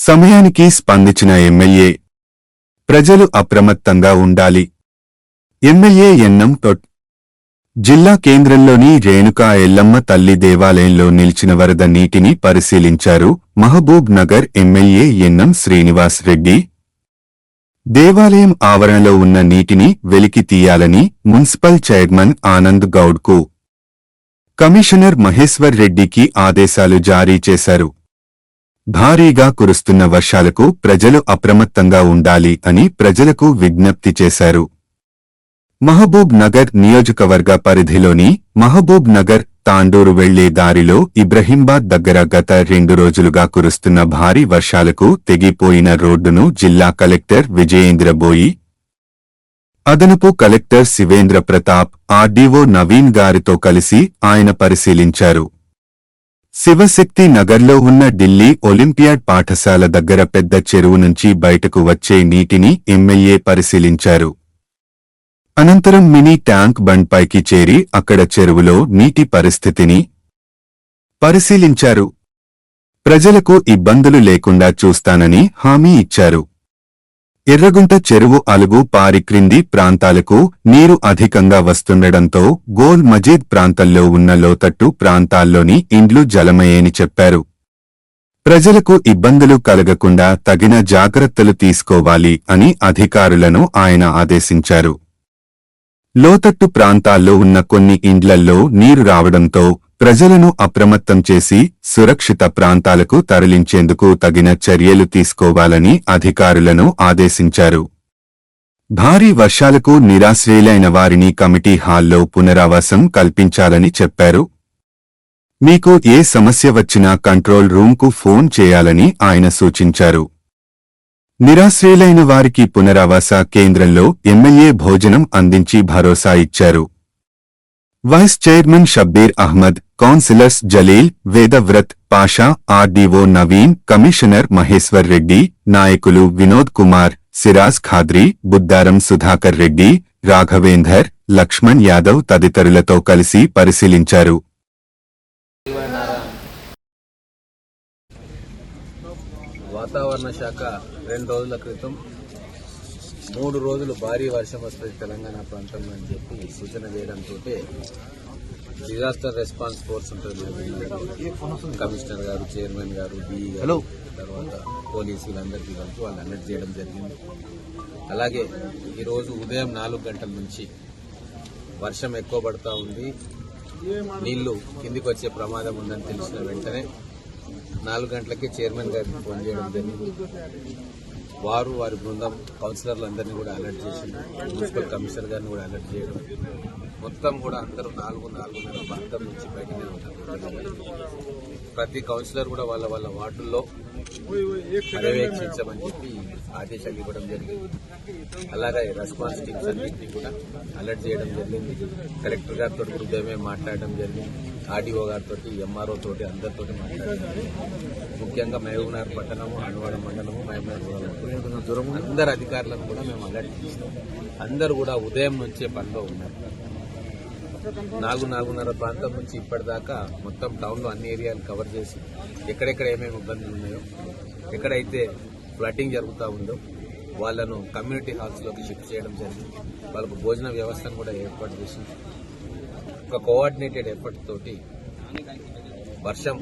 సమయానికి స్పందించిన ఎమ్మెల్యే ప్రజలు అప్రమత్తంగా ఉండాలి. ఎమ్మెల్యే ఎన్నం తొట్. జిల్లా కేంద్రంలోని రేణుకా ఎల్లమ్మ తల్లి దేవాలయంలో నిలిచిన వరద నీటిని పరిశీలించారు మహబూబ్ నగర్ ఎమ్మెల్యే ఎన్నం శ్రీనివాస్ రెడ్డి. దేవాలయం ఆవరణలో ఉన్న నీటిని వెలికి తీయాలని మున్సిపల్ చైర్మన్ ఆనంద్ గౌడ్కు. కమిషనర్ మహేశ్వర్ రెడ్డికి ఆదేశాలు జారీ చేశారు. భారీగా కురుస్తున్న వర్షాలకు ప్రజలు అప్రమత్తంగా ఉండాలి అని ప్రజలకు విజ్ఞప్తి చేశారు. మహబూబ్ నగర్ నియోజకవర్గ పరిధిలోని మహబూబ్ నగర్ తాండూరు వెళ్ళే దారిలో ఇబ్రహీంబాద్ దగ్గర గత రెండు రోజులుగా కురుస్తున్న భారీ వర్షాలకు తెగిపోయిన రోడ్డును జిల్లా కలెక్టర్ విజయేంద్ర బోయి అదనపు కలెక్టర్ శివేంద్ర ప్రతాప్ ఆర్డీఓ నవీన్ గారితో కలిసి ఆయన పరిశీలించారు. శివశక్తి నగర్లో ఉన్న ఢిల్లీ ఒలింపియాడ్ పాఠశాల దగ్గర పెద్ద చెరువు నుంచి బయటకు వచ్చే నీటిని ఎమ్మెల్యే పరిశీలించారు. అనంతరం మినీ ట్యాంక్ బండ్పైకి చేరి అక్కడ చెరువులో నీటి పరిస్థితిని పరిశీలించారు. ప్రజలకు ఇబ్బందులు లేకుండా చూస్తానని హామీ ఇచ్చారు. ఎర్రగుంట చెరువు అలుగు పారి క్రింది ప్రాంతాలకు నీరు అధికంగా వస్తుండటంతో గోల్ మజీద్ ప్రాంతంలో ఉన్న లోతట్టు ప్రాంతాల్లోని ఇండ్లు జలమయ్యేని చెప్పారు. ప్రజలకు ఇబ్బందులు కలగకుండా తగిన జాగ్రత్తలు తీసుకోవాలి అని అధికారులను ఆయన ఆదేశించారు. లోతట్టు ప్రాంతాల్లో ఉన్న కొన్ని ఇండ్లల్లో నీరు రావడంతో ప్రజలను అప్రమత్తం చేసి సురక్షిత ప్రాంతాలకు తరలించేందుకు తగిన చర్యలు తీసుకోవాలని అధికారులను ఆదేశించారు. భారీ వర్షాలకు నిరాశ్రయులైన వారిని కమిటీ హాల్లో పునరావాసం కల్పించాలని చెప్పారు. మీకు ఏ సమస్య వచ్చినా కంట్రోల్ రూంకు ఫోన్ చేయాలని ఆయన సూచించారు. నిరాశ్రయులైన వారికి పునరావాస కేంద్రంలో ఎమ్మెల్యే భోజనం అందించి భరోసా ఇచ్చారు. Vice chairman Shabbir Ahmed councillors Jaleel Vedavrat Pasha RDO Naveen commissioner Maheshwar Reddy నాయకులు వినోద్ కుమార్ సిరాజ్ ఖాద్రి బుద్దారం సుధాకర్ రెడ్డి రాఘవేందర్ లక్ష్మణ్ యాదవ్ తదితరులతో కలిసి పరిశీలించారు. వాతావరణ శాఖ రెండు రోజుల క్రితం మూడు రోజులు భారీ వర్షం వస్తుంది తెలంగాణ ప్రాంతంలో అని చెప్పి సూచన చేయడంతో డిజాస్టర్ రెస్పాన్స్ ఫోర్స్ ఉంటుంది. కమిషనర్ గారు చైర్మన్ గారు డిఈ గారు తర్వాత పోలీసు వీళ్ళందరికీ కలిపి వాళ్ళు అలర్ట్ చేయడం జరిగింది. అలాగే ఈరోజు ఉదయం నాలుగు గంటల నుంచి వర్షం ఎక్కువ పడతా ఉంది. నీళ్ళు కిందికి వచ్చే ప్రమాదం ఉందని తెలిసిన వెంటనే నాలుగు గంటలకే చైర్మన్ గారికి ఫోన్ చేయడం జరిగింది. వారు వారి బృందం కౌన్సిలర్లందరినీ కూడా అలర్ట్ చేసింది మున్సిపల్ కమిషనర్ గారిని కూడా అలర్ట్ చేయడం. మొత్తం కూడా అందరూ నాలుగు నాలుగున్నర ప్రాంతం నుంచి బయటనే ఉంటారు. ప్రతి కౌన్సిలర్ కూడా వాళ్ళ వాళ్ళ వార్డుల్లో పర్యవేక్షించమని చెప్పి ఆదేశాలు ఇవ్వడం జరిగింది. అలాగే రెస్పాన్స్ టీమ్స్ అన్నింటినీ కూడా అలర్ట్ చేయడం జరిగింది. కలెక్టర్ గారితో ఉదయమే మాట్లాడడం జరిగింది. ఆర్డీఓ గారితో ఎంఆర్ఓ తోటి అందరితో మాట్లాడడం ముఖ్యంగా మహబూబ్నగర్ పట్టణము హనువాడ మండలము మహబూబ్నగర్ అందరు అధికారులను కూడా మేము అలర్ట్ చేస్తాం. అందరూ కూడా ఉదయం నుంచే పనిలో ఉన్నారు. నాలుగు నాలుగున్నర ప్రాంతం నుంచి ఇప్పటిదాకా మొత్తం టౌన్లో అన్ని ఏరియాలు కవర్ చేసి ఎక్కడెక్కడ ఏమేమి ఇబ్బందులు ఉన్నాయో ఎక్కడైతే ఫ్లడ్డింగ్ జరుగుతూ ఉందో వాళ్ళను కమ్యూనిటీ హాల్స్లోకి షిఫ్ట్ చేయడం జరిగింది. వాళ్ళకు భోజన వ్యవస్థను కూడా ఏర్పాటు చేసి ఒక కోఆర్డినేటెడ్ ఎఫర్ట్ తోటి వర్షం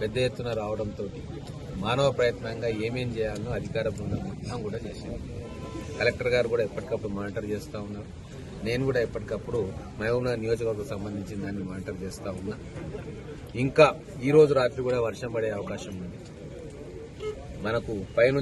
పెద్ద ఎత్తున రావడంతో మానవ ప్రయత్నంగా ఏమేం చేయాలనో అధికార బృందం మొత్తం కూడా చేసింది. కలెక్టర్ గారు కూడా ఎప్పటికప్పుడు మానిటర్ చేస్తూ ఉన్నారు. నేను కూడా ఎప్పటికప్పుడు మహబూబ్నగర్ నియోజకవర్గం సంబంధించిన దాన్ని మానిటర్ చేస్తూ ఉన్నా. ఇంకా ఈ రోజు రాత్రి కూడా వర్షం పడే అవకాశం ఉంది. మనకు పైనుంచి